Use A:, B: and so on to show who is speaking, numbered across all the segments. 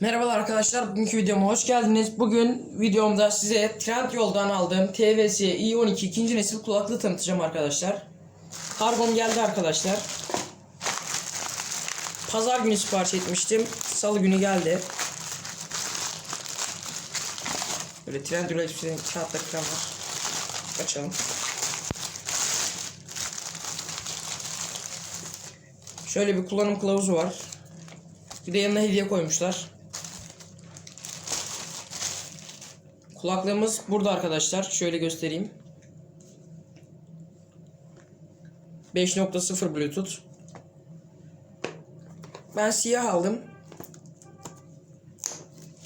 A: Merhabalar arkadaşlar, bugünkü videoma hoş geldiniz. Bugün videomda size Trendyol'dan aldığım TVS i12 ikinci nesil kulaklığı tanıtacağım arkadaşlar. Kargom geldi arkadaşlar. Pazar günü sipariş etmiştim. Salı günü geldi. Böyle Trendyol elbiselerin kağıtları falan var. Açalım. Şöyle bir kullanım kılavuzu var. Bir de yanına hediye koymuşlar. Kulaklığımız burada arkadaşlar. Şöyle göstereyim. 5.0 Bluetooth. Ben siyah aldım.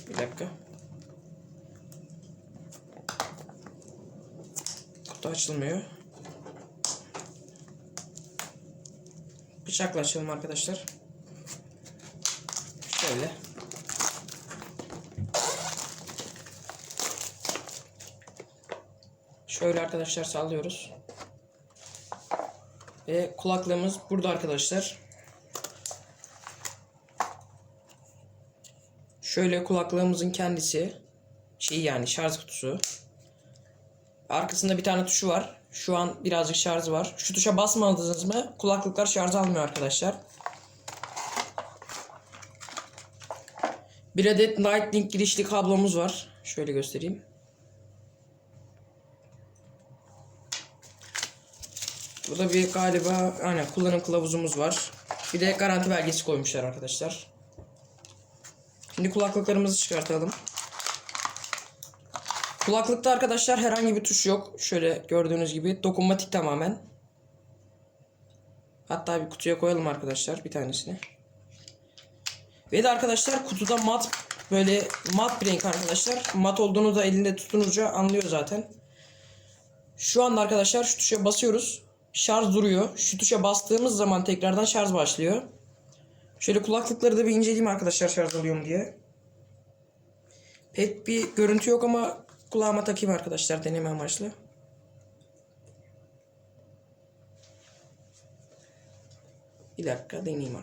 A: Bir dakika. Kutu açılmıyor. Bıçakla açalım arkadaşlar. Şöyle. Şöyle arkadaşlar sallıyoruz. Ve kulaklığımız burada arkadaşlar. Şöyle kulaklığımızın kendisi. Şey yani şarj kutusu. Arkasında bir tane tuşu var. Şu an birazcık şarjı var. Şu tuşa basmadınız mı kulaklıklar şarj almıyor arkadaşlar. Bir adet Lightning girişli kablomuz var. Şöyle göstereyim. Burada bir galiba aynen kullanım kılavuzumuz var. Bir de garanti belgesi koymuşlar arkadaşlar. Şimdi kulaklıklarımızı çıkartalım. Kulaklıkta arkadaşlar herhangi bir tuş yok. Şöyle gördüğünüz gibi dokunmatik tamamen. Hatta bir kutuya koyalım arkadaşlar bir tanesini. Ve de arkadaşlar kutuda mat böyle mat bir renk arkadaşlar. Mat olduğunu da elinde tutununca anlıyor zaten. Şu anda arkadaşlar şu tuşa basıyoruz. Şarj duruyor. Şu tuşa bastığımız zaman tekrardan şarj başlıyor. Şöyle kulaklıkları da bir inceleyeyim arkadaşlar şarj oluyor mu diye. Pek bir görüntü yok ama kulağıma takayım arkadaşlar deneme amaçlı. Bir dakika deneyeyim.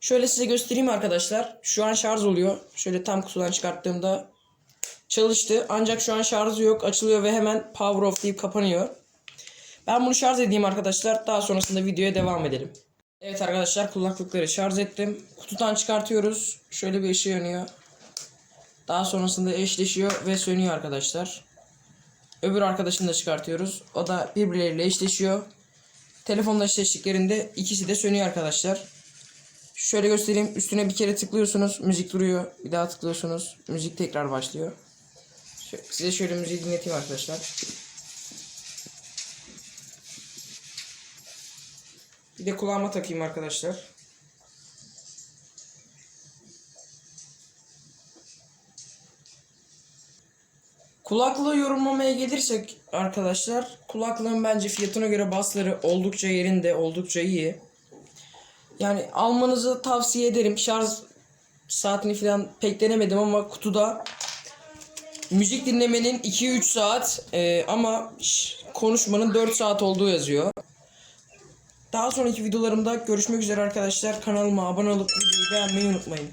A: Şöyle size göstereyim arkadaşlar. Şu an şarj oluyor. Şöyle tam kutudan çıkarttığımda çalıştı. Ancak şu an şarjı yok. Açılıyor ve hemen power off deyip kapanıyor. Ben bunu şarj edeyim arkadaşlar. Daha sonrasında videoya devam edelim. Evet arkadaşlar kulaklıkları şarj ettim. Kutudan çıkartıyoruz. Şöyle bir ışığı yanıyor. Daha sonrasında eşleşiyor ve sönüyor arkadaşlar. Öbür arkadaşını da çıkartıyoruz. O da birbirleriyle eşleşiyor. Telefonla eşleştiklerinde ikisi de sönüyor arkadaşlar. Şöyle göstereyim. Üstüne bir kere tıklıyorsunuz. Müzik duruyor. Bir daha tıklıyorsunuz. Müzik tekrar başlıyor. Size şöyle müziği dinleteyim arkadaşlar. Bir de kulağıma takayım arkadaşlar. Kulaklığı yorumlamaya gelirsek arkadaşlar kulaklığın bence fiyatına göre basları oldukça yerinde oldukça iyi. Yani almanızı tavsiye ederim. Şarj saatini falan pek denemedim ama kutuda müzik dinlemenin 2-3 saat e, ama konuşmanın 4 saat olduğu yazıyor. Daha sonraki videolarımda görüşmek üzere arkadaşlar. Kanalıma abone olup videoyu beğenmeyi unutmayın.